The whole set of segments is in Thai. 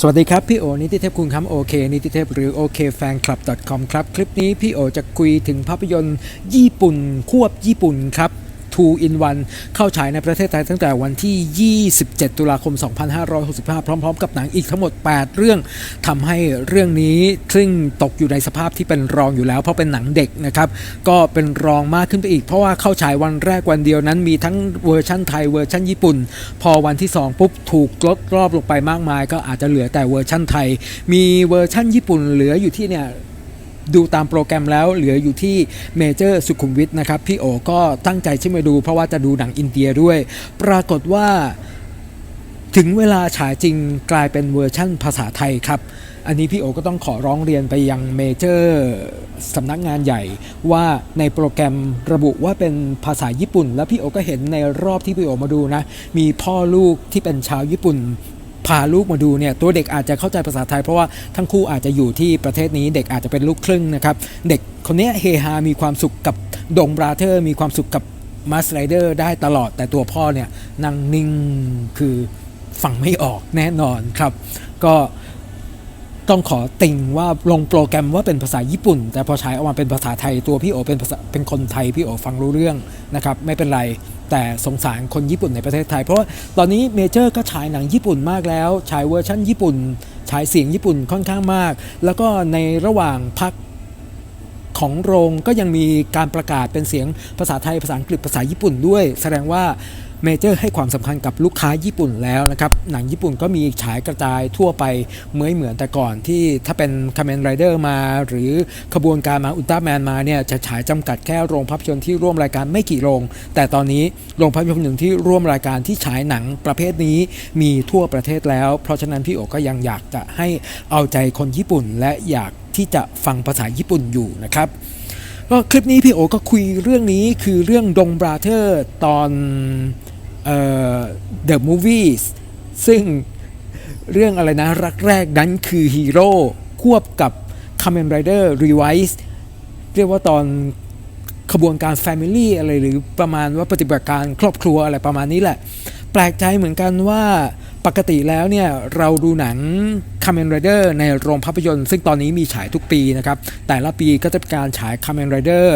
สวัสดีครับ พี่โอนิติเทพคุณครับโอเคนิติเทพหรือโอเคแฟนคลับ .com ครับ คลิปนี้พี่โอจะคุยถึงภาพยนตร์ญี่ปุ่น ควบญี่ปุ่นครับ 2 in 1 เข้าฉายในประเทศไทยตั้งแต่วันที่ 27 ตุลาคม 2565 พร้อม ๆ กับหนังอีกทั้งหมด 8 เรื่องทำให้เรื่องนี้ซึ่งตกอยู่ในสภาพที่เป็นรองอยู่แล้ว เพราะเป็นหนังเด็กนะครับก็เป็นรองมากขึ้นไปอีก เพราะว่าเข้าฉายวันแรกวันเดียวนั้นมีทั้งเวอร์ชั่นไทยเวอร์ชั่นญี่ปุ่น พอวันที่ 2 ปุ๊บถูกลดรอบลงไปมากมาย ก็อาจจะเหลือแต่เวอร์ชั่นไทย มีเวอร์ชั่นญี่ปุ่นเหลืออยู่ที่เนี่ย ดูตามโปรแกรมแล้วเหลืออยู่ที่เมเจอร์สุขุมวิทนะครับ พี่โอก็ตั้งใจที่มาดู เพราะว่าจะดูหนังอินเดียด้วย ปรากฏว่าถึงเวลาฉายจริงกลายเป็นเวอร์ชั่นภาษาไทยครับ อันนี้พี่โอก็ต้องขอร้องเรียนไปยังเมเจอร์สำนักงานใหญ่ ว่าในโปรแกรมระบุว่าเป็นภาษาญี่ปุ่น แล้วพี่โอก็เห็นในรอบที่พี่โอมาดูนะ มีพ่อลูกที่เป็นชาวญี่ปุ่น พาลูกมาดูเนี่ยตัวเด็กอาจจะเข้าใจภาษาไทยเพราะว่าทั้งคู่อาจจะอยู่ที่ประเทศนี้เด็กอาจจะเป็นลูกครึ่งนะครับเด็กคนนี้เฮฮา มีความสุขกับดงบราเธอร์ มีความสุขกับมาสไลเดอร์ได้ตลอดแต่ตัวพ่อเนี่ยนั่งนิ่งคือฟังไม่ออกแน่นอนครับ ก็ ต้องขอติงว่าลงโปรแกรมว่าเป็นภาษาญี่ปุ่น แต่พอใช้ออกมาเป็นภาษาไทยตัวพี่โอเป็นภาษาเป็นคนไทยพี่โอฟังรู้เรื่องนะครับไม่เป็นไรแต่สงสารคนญี่ปุ่นในประเทศไทย เพราะว่าตอนนี้เมเจอร์ก็ฉายหนังญี่ปุ่นมากแล้วฉายเวอร์ชั่นญี่ปุ่นฉายเสียงญี่ปุ่นค่อนข้างมาก แล้วก็ในระหว่างพักของโรงก็ยังมีการประกาศเป็นเสียงภาษาไทยภาษาอังกฤษภาษาญี่ปุ่นด้วย แสดงว่า เมเจอร์ให้ความสำคัญกับลูกค้าญี่ปุ่นแล้วนะครับ หนังญี่ปุ่นก็มีฉายกระจายทั่วไปเหมือนเหมือนแต่ก่อนที่ถ้าเป็นคา m มนไรเดอร์มา หรือขบวนการมาอุลตร้าแมนมาเนี่ยจะฉายจำกัดแค่โรงภาพยนตร์ที่ร่วมรายการไม่กี่โรง แต่ตอนนี้โรงภาพยนตร์หนึ่งที่ร่วมรายการที่ฉายหนังประเภทนี้มีทั่วประเทศแล้ว เพราะฉะนั้นพี่โอก็ยังอยากจะให้เอาใจคนญี่ปุ่น และอยากที่จะฟังภาษาญี่ปุ่นอยู่นะครับก็คลิปนี้พี่โอก็คุยเรื่องนี้คือเรื่องดงบราเธอร์ตอน The Movies ซึ่งเรื่องอะไรนะ รักแรกนั้นคือฮีโร่ควบกับ Kamen Rider Revise เรียกว่าตอนขบวนการ Family อะไรหรือประมาณว่าปฏิบัติการครอบครัวอะไรประมาณนี้แหละ แปลกใจเหมือนกันว่า ปกติแล้วเนี่ยเราดูหนัง Kamen Rider ในโรงภาพยนตร์ ซึ่งตอนนี้มีฉายทุกปีนะครับ แต่ละปีก็จะเป็นการฉาย Kamen Rider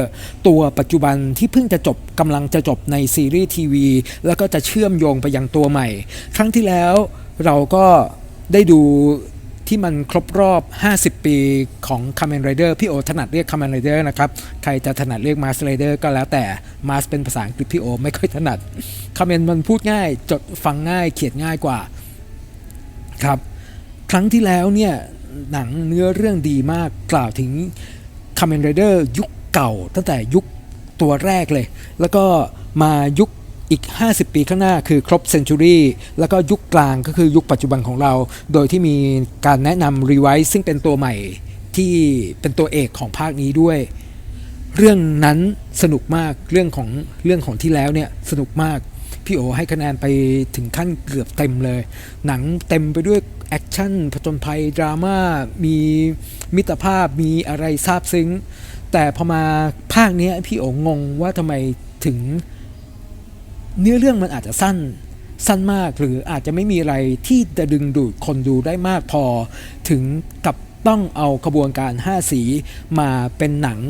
ตัวปัจจุบันที่เพิ่งจะจบกำลังจะจบในซีรีส์ทีวี แล้วก็จะเชื่อมโยงไปยังตัวใหม่ ครั้งที่แล้วเราก็ได้ดูที่มันครบรอบ 50 ปีของ Kamen Rider พี่โอถนัดเรียก Kamen Rider นะครับ ใครจะถนัดเรียก Mars Rider ก็แล้วแต่ Mars เป็นภาษาอังกฤษพี่โอไม่ค่อยถนัด Kamen มันพูดง่าย จดฟังง่ายเขียนง่ายกว่า ครับ ครั้งที่แล้วเนี่ยหนังเนื้อเรื่องดีมากกล่าวถึง Kamen Rider ยุคเก่าตั้งแต่ยุคตัวแรกเลย แล้วก็มายุคอีก 50 ปีข้างหน้าคือครบเซนจูรี่แล้วก็ยุคกลางก็คือยุคปัจจุบันของเรา โดยที่มีการแนะนำรีไวซ์ซึ่งเป็นตัวใหม่ที่เป็นตัวเอกของภาคนี้ด้วย เรื่องนั้นสนุกมากเรื่องของเรื่องของที่แล้วเนี่ยสนุกมาก พี่โอให้คะแนนไปถึงขั้นเกือบเต็มเลย หนังเต็มไปด้วยแอคชั่นผจญภัย ดราม่า มีมิตรภาพมีอะไรซาบซึ้ง แต่พอมาภาคนี้พี่โองงว่าทำไมถึง เนื้อเรื่องมันอาจจะสั้นสั้นมากหรืออาจจะไม่มีอะไรที่จะดึงดูดคนดูได้มากพอ ถึงกับต้องเอาขบวนการ 5 สีมาเป็นหนัง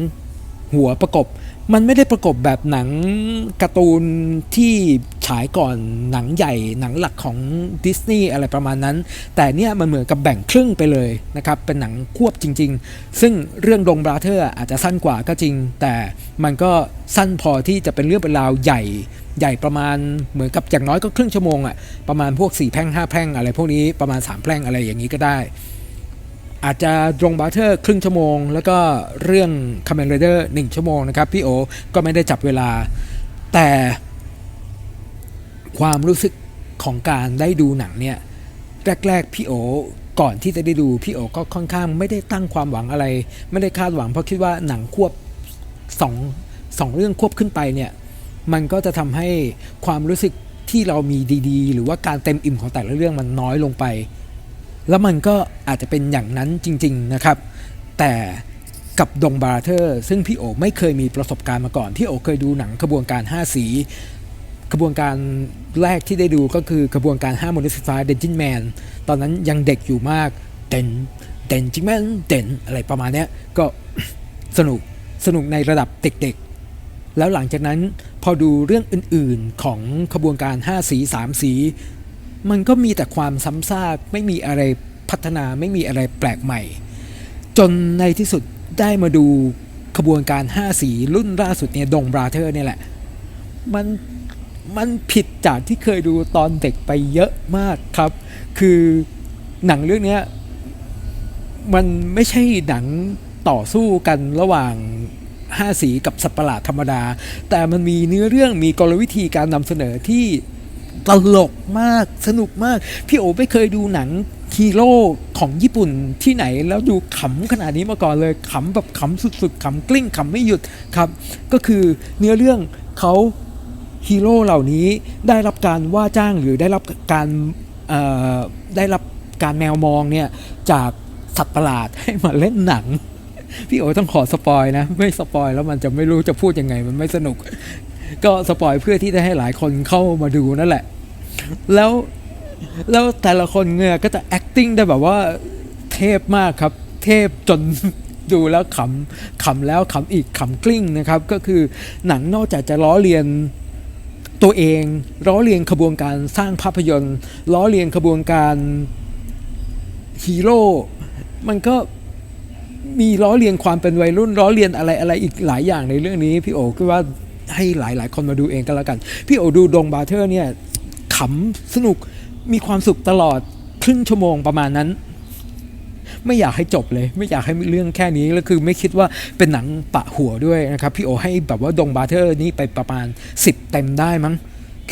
หัวประกบ มันไม่ได้ประกบแบบหนังการ์ตูนที่ายก่อนหนังใหญ่หนังหลักของดิสนีย์อะไรประมาณนั้น แต่เนี่ยมันเหมือนกับแบ่งครึ่งไปเลยนะครับ เป็นหนังควบจริง ๆ ซึ่งเรื่องดงบราเธอร์อาจจะสั้นกว่าก็จริง แต่มันก็สั้นพอที่จะเป็นเรื่องเป็นราวใหญ่ใหญ่ประมาณเหมือนกับอย่างน้อยก็ครึ่งชั่วโมงอะประมาณพวก 4 แพร่ง 5 แพร่งอะไรพวกนี้ประมาณ 3 แพร่งอะไรอย่างนี้ก็ได้ อาจจะดงบาเทอร์ครึ่งชั่วโมง แล้วก็เรื่องค c a m e n Rider 1ชั่วโมงนะครับ พี่โอก็ไม่ได้จับเวลา แต่ ความรู้สึกของการได้ดูหนังเนี่ยแรก ๆ พี่โอก่อนที่จะได้ดูพี่โอก็ค่อนข้างไม่ได้ตั้งความหวังอะไร ไม่ได้คาดหวัง เพราะคิดว่าหนังควบสองสองเรื่องควบขึ้นไปเนี่ยมันก็จะทำให้ความรู้สึกที่เรามีดี ๆ หรือว่าการเต็มอิ่มของแต่ละเรื่องมันน้อยลงไป แล้วมันก็อาจจะเป็นอย่างนั้นจริง ๆนะครับ แต่กับดงบาร์เทอร์ ซึ่งพี่โอไม่เคยมีประสบการณ์มาก่อนพี่โอเคยดูหนังขบวนการ 5 สี ขบวนการแรกที่ได้ดูก็คือขบวนการ5มนุษย์ไฟฟ้าเดนจินแมนตอนนั้นยังเด็กอยู่มากเด่นเด่นจิงแมนเด่นอะไรประมาณนี้ก็สนุกสนุกในระดับเด็กๆ แล้วหลังจากนั้นพอดูเรื่องอื่นๆของขบวนการ 5 สี 3 สี มันก็มีแต่ความซ้ำซากไม่มีอะไรพัฒนาไม่มีอะไรแปลกใหม่ จนในที่สุดได้มาดูขบวนการ 5 สีรุ่นล่าสุดเนี่ยดงบราเธอร์เนี่ยแหละ มัน มันผิดจากที่เคยดูตอนเด็กไปเยอะมากครับ คือหนังเรื่องนี้มันไม่ใช่หนังต่อสู้กันระหว่าง5สีกับสัตว์ประหลาดธรรมดา แต่มันมีเนื้อเรื่องมีกลวิธีการนำเสนอที่ตลกมากสนุกมาก พี่โอไม่เคยดูหนังฮีโร่ของญี่ปุ่นที่ไหนแล้วดูขำขนาดนี้มาก่อนเลยขำแบบขำสุดๆขำกลิ้งขำไม่หยุดครับ ก็คือเนื้อเรื่องเขา ฮีโร่เหล่านี้ได้รับการว่าจ้างหรือได้รับการได้รับการแมวมองเนี่ยจากสัตว์ประหลาดให้มาเล่นหนัง พี่โอต้องขอสปอยนะ ไม่สปอยแล้วมันจะไม่รู้จะพูดยังไง มันไม่สนุก ก็สปอยเพื่อที่จะให้หลายคนเข้ามาดูนั่นแหละ แล้วแล้วแต่ละคนเนี่ยก็จะ acting ได้แบบว่าเทพมากครับ เทพจนดูแล้วขำขำแล้วขำอีกขำกลิ้งนะครับ ก็คือหนังนอกจากจะล้อเลียน ตัวเองล้อเลียนขบวนการสร้างภาพยนตร์ล้อเลียนขบวนการฮีโร่มันก็มีล้อเลียนความเป็นวัยรุ่นล้อเลียนอะไรอะไรอีกหลายอย่างในเรื่องนี้ พี่โอคิดว่าให้หลายหลายๆคนมาดูเองก็แล้วกัน พี่โอดูดงบาเทอร์เนี่ยขำสนุกมีความสุขตลอดครึ่งชั่วโมงประมาณนั้น ไม่อยากให้จบเลย ไม่อยากให้เรื่องแค่นี้แล้วคือไม่คิดว่าเป็นหนังปะหัวด้วยนะครับพี่โอให้แบบว่าดงบาเทอร์นี่ไปประมาณ 10 เต็มได้มั้ง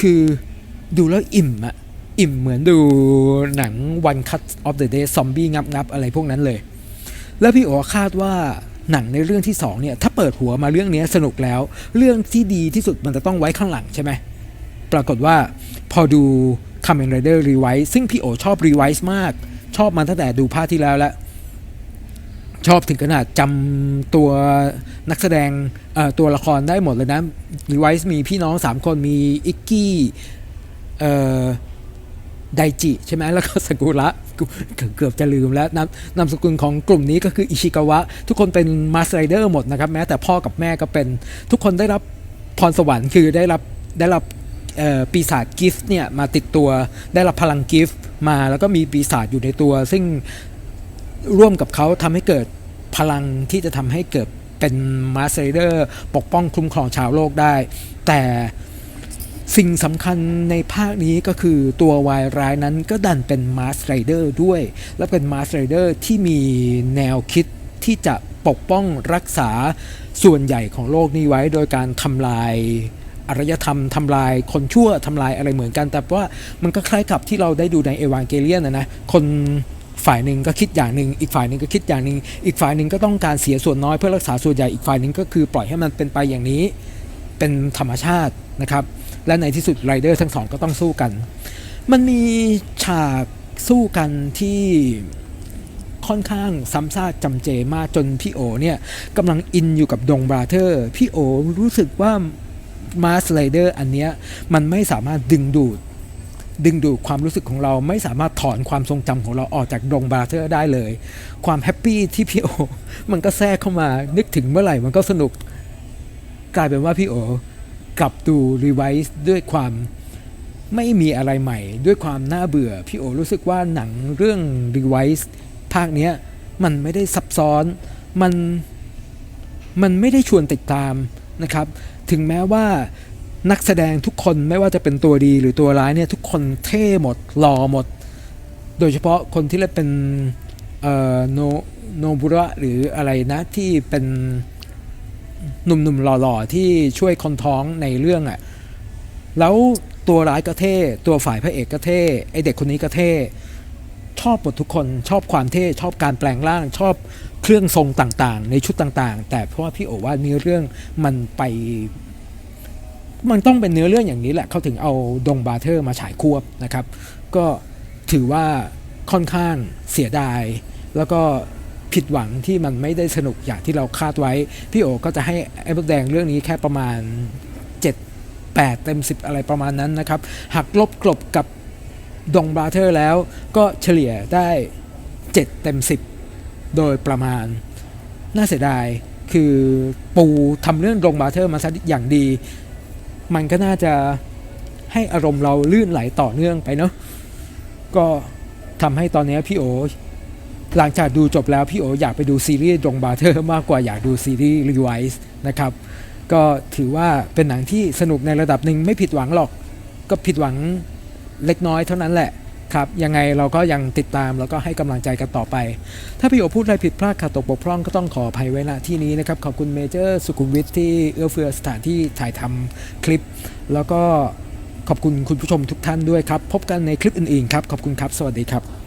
คือดูแล้วอิ่มอะอิ่มเหมือนดูหนัง One Cut of the Day ซอมบี้งับงับอะไรพวกนั้นเลย แล้วพี่โอคาดว่าหนังในเรื่องที่สองเนี่ยถ้าเปิดหัวมาเรื่องนี้สนุกแล้ว เรื่องที่ดีที่สุดมันจะต้องไว้ข้างหลังใช่ไหมปรากฏว่าพอดู Kamen Rider Revice ซึ่งพี่โอชอบ Revice มาก ชอบมาตั้งแต่ดูภาคที่แล้วแล้วชอบถึงขนาดจำตัวนักแสดงตัวละครได้หมดเลยนะ Revice มีพี่น้อง3คนมีอิกกี้ไดจิใช่ไหมแล้วก็สกุระเกือบจะลืมแล้วนามนามสกุลของกลุ่มนี้ก็คืออิชิกาวะ ทุกคนเป็นมาสไรเดอร์หมดนะครับ แม้แต่พ่อกับแม่ก็เป็นทุกคนได้รับพรสวรรค์คือได้รับได้รับ ปีศาจกิฟต์เนี่ยมาติดตัวได้รับพลังกิฟต์มาแล้วก็มีปีศาจอยู่ในตัว ซึ่งร่วมกับเขาทำให้เกิดพลังที่จะทำให้เกิดเป็นมาสไรเดอร์ปกป้องคุ้มครองชาวโลกได้ แต่สิ่งสำคัญในภาคนี้ก็คือตัววายร้ายนั้นก็ดันเป็นมาสไรเดอร์ด้วย และเป็นมาสไรเดอร์ที่มีแนวคิดที่จะปกป้องรักษาส่วนใหญ่ของโลกนี้ไว้โดยการทำลาย อารยธรรมทำลายคนชั่วทำลายอะไรเหมือนกัน แต่ว่ามันก็คล้ายกับที่เราได้ดูในเอวานเกเลียนนะนะคนฝ่ายหนึ่งก็คิดอย่างหนึ่ง อีกฝ่ายหนึ่งก็คิดอย่างหนึ่ง อีกฝ่ายหนึ่งก็ต้องการเสียส่วนน้อยเพื่อรักษาส่วนใหญ่ อีกฝ่ายหนึ่งก็คือปล่อยให้มันเป็นไปอย่างนี้ เป็นธรรมชาตินะครับ และในที่สุดไรเดอร์ทั้งสองก็ต้องสู้กัน มันมีฉากสู้กันที่ค่อนข้างซ้ำซากจำเจมากจนพี่โอเนี่ยกำลังอินอยู่กับดงบราเธอร์ พี่โอรู้สึกว่า มาสไลเดอร์อันเนี้ยมันไม่สามารถดึงดูด ดึงดูดความรู้สึกของเราไม่สามารถถอนความทรงจำของเราออกจากดงบราเธอร์ได้เลย ความแฮปปี้ที่พี่โอ มันก็แทรกเข้ามา นึกถึงเมื่อไหร่มันก็สนุก กลายเป็นว่าพี่โอกลับดูรีไวซ์ด้วยความไม่มีอะไรใหม่ ด้วยความน่าเบื่อ พี่โอรู้สึกว่าหนังเรื่องรีไวซ์ภาคเนี้ยมันไม่ได้ซับซ้อนมันมันไม่ได้ชวนติดตาม นะครับ ถึงแม้ว่านักแสดงทุกคนไม่ว่าจะเป็นตัวดีหรือตัวร้ายเนี่ยทุกคนเท่หมดหล่อหมด โดยเฉพาะคนที่เล่นเป็นโนโนบุระหรืออะไรนะที่เป็นหนุ่มๆหล่อๆที่ช่วยคนท้องในเรื่องอะ่ะแล้วตัวร้ายก็เท่ ตัวฝ่ายพระเอกก็เท่ไอเด็กคนนี้ก็เท่ ชอบหมดทุกคนชอบความเท่ชอบการแปลงร่างชอบเครื่องทรงต่างๆ ในชุดต่างๆ แต่เพราะว่าพี่โอว่าเนื้อเรื่องมันไป มันต้องเป็นเนื้อเรื่องอย่างนี้แหละ เขาถึงเอาดงบาเทอร์มาฉายควบนะครับ ก็ถือว่าค่อนข้างเสียดาย แล้วก็ผิดหวังที่มันไม่ได้สนุกอย่างที่เราคาดไว้ พี่โอก็จะให้ไอ้มดแดงเรื่องนี้แค่ประมาณ 7 8 เต็ม 10 อะไรประมาณนั้นนะครับหักลบกลบกับ ดงบราเธอร์แล้วก็เฉลี่ยได้ 7 เต็ม 10 โดยประมาณ น่าเสียดายคือปูทำเรื่องดงบราเธอร์มาซะอย่างดี มันก็น่าจะให้อารมณ์เราลื่นไหลต่อเนื่องไปเนาะก็ทำให้ตอนนี้พี่โอหลังจากดูจบแล้วพี่โออยากไปดูซีรีส์ดงบาเทอร์มากกว่าอยากดูซีรีส์รีไวส์นะครับ ก็ถือว่าเป็นหนังที่สนุกในระดับหนึ่งไม่ผิดหวังหรอก ก็ผิดหวัง เล็กน้อยเท่านั้นแหละครับ ยังไงเราก็ยังติดตามแล้วก็ให้กำลังใจกันต่อไป ถ้าพี่โอพูดอะไรผิดพลาดขาดตกบกพร่องก็ต้องขออภัยไว้ณที่นี้นะครับ ขอบคุณเมเจอร์สุขุมวิทที่เอื้อเฟื้อสถานที่ถ่ายทำคลิป แล้วก็ขอบคุณคุณผู้ชมทุกท่านด้วยครับ พบกันในคลิปอื่นๆครับ ขอบคุณครับ สวัสดีครับ